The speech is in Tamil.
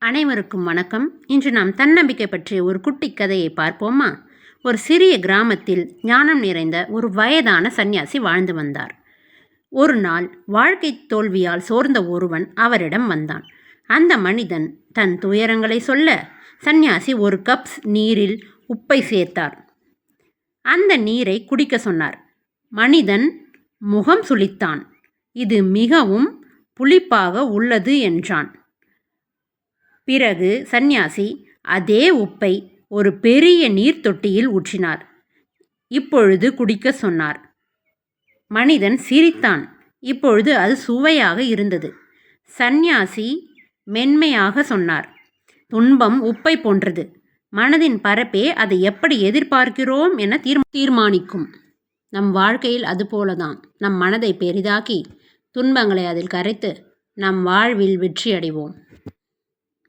அனைவருக்கும் வணக்கம். இன்று நாம் தன்னம்பிக்கை பற்றிய ஒரு குட்டி கதையை பார்ப்போமா? ஒரு சிறிய கிராமத்தில் ஞானம் நிறைந்த ஒரு வயதான சந்நியாசி வாழ்ந்து வந்தார். ஒரு நாள் வாழ்க்கை தோல்வியால் சோர்ந்த ஒருவன் அவரிடம் வந்தான். அந்த மனிதன் தன் துயரங்களை சொல்ல சந்நியாசி ஒரு கப்ஸ் நீரில் உப்பை சேர்த்தார். அந்த நீரை குடிக்க சொன்னார். மனிதன் முகம் சுளித்தான். இது மிகவும் புளிப்பாக உள்ளது என்றான். பிறகு சந்நியாசி அதே உப்பை ஒரு பெரிய நீர் தொட்டியில் ஊற்றினார். இப்பொழுது குடிக்க சொன்னார். மனிதன் சிரித்தான். இப்பொழுது அது சுவையாக இருந்தது. சந்நியாசி மென்மையாக சொன்னார். துன்பம் உப்பை போன்றது. மனதின் பரப்பே அதை எப்படி எதிர்பார்க்கிறோம் என தீர் தீர்மானிக்கும். நம் வாழ்க்கையில் அதுபோலதான் நம் மனதை பெரிதாக்கி துன்பங்களை அதில் கரைத்து நம் வாழ்வில் வெற்றி அடைவோம்